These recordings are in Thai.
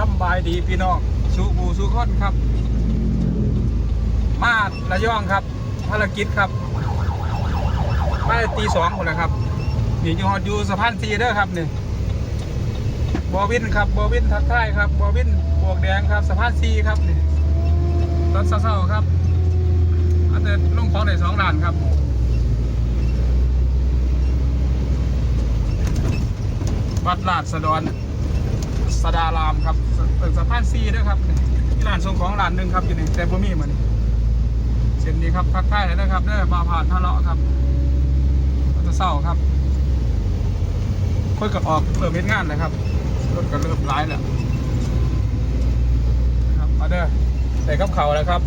สบายดีพี่น้องสู้บูสู้คนครับ มาระยองครับภารกิจครับมาตีสองคนแล้วครับนี่อยู่ฮอดอยู่สะพานซีเด้อครับนี่บอวินครับบอวินทักทายครับบอวินบวกแดงครับสะพานซีครับนี่ตอนเช้าๆครับอันเดลงของได้สองด่านครับวัดลาดสะดอน สดารามครับเปิดสะพานซีด้วยครับที่ร้านส่งของร้านหนึ่งครับอยู่ในแต่บ่มีเหมือนเช่นนี้ครับพักใต้เลยนะครับเด้อบาผ่านทะเลาะครับมันจะเศร้าครับค่อยกับออกเปิดเม็ดงานเลยครับรถก็เริ่มร้ายแล้วครับมาเด้อใส่กับเขาแล้วครับ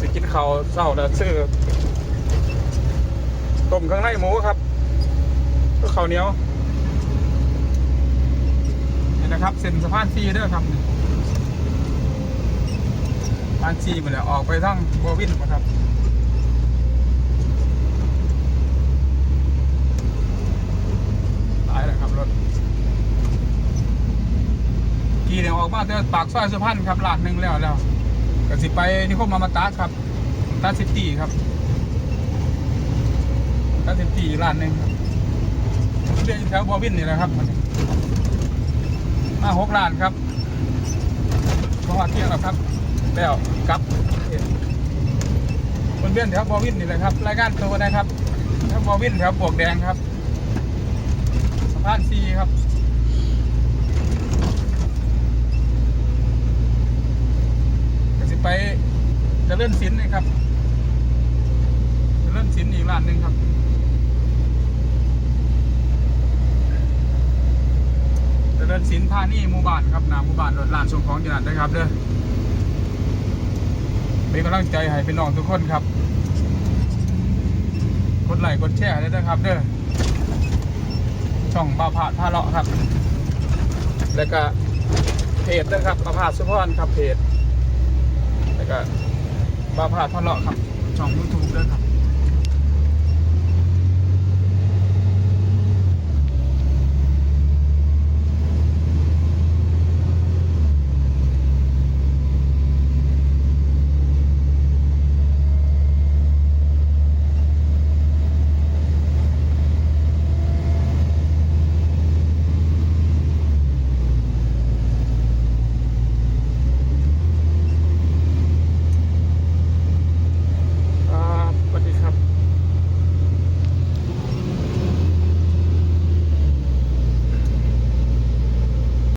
จะกินเขาวเศร้าแล้วซื้อต้มข้างในหมูครับก็ข้าวเหนียว นี่นะครับเซ็นสะพานซีเด้อครับสะพานซีมาแล้วออกไปทั้งบวินนะครับตายแล้วครับรถขี่เนี่ยออกมาแต่ปากซอยสุพรรณครับลาดหนึ่งแล้วแล้วก็สิไปนิคมมามาตาครับตาซิตีครับตาซิตี้ร้านหนึ่งครับเรียนแถวบวินนี่แหละครับ มาหกล้านครับเพราะว่าเที่ยงแล้วครับ แล้วกลับคนเบี้ยนแถวบอวินนี่แหละครับ รายการตัวได้ครับแถวบอวินแถวปลวกแดงครับสะพานซีครับก็สิไปจะเลื่อนสินนี่ครับจะเลื่อนสินอีกร้านหนึ่งครับ เจ ริญสินธานีหมู่บ้านครับนาหมู่บ้านรถลานส่งของจนัดนะครับเด้อเป็นกำลังใจให้พี่น้องทุกคนครับกดไลค์กดแชร์ด้วยนะครับเด้อช่องบาผาดพาเลาะครับ แล้วก็เพจนะครับบาผาสุพรครับเพจแล้วก็บาผาดพาเลาะครับช่องยูทูบด้วยครับ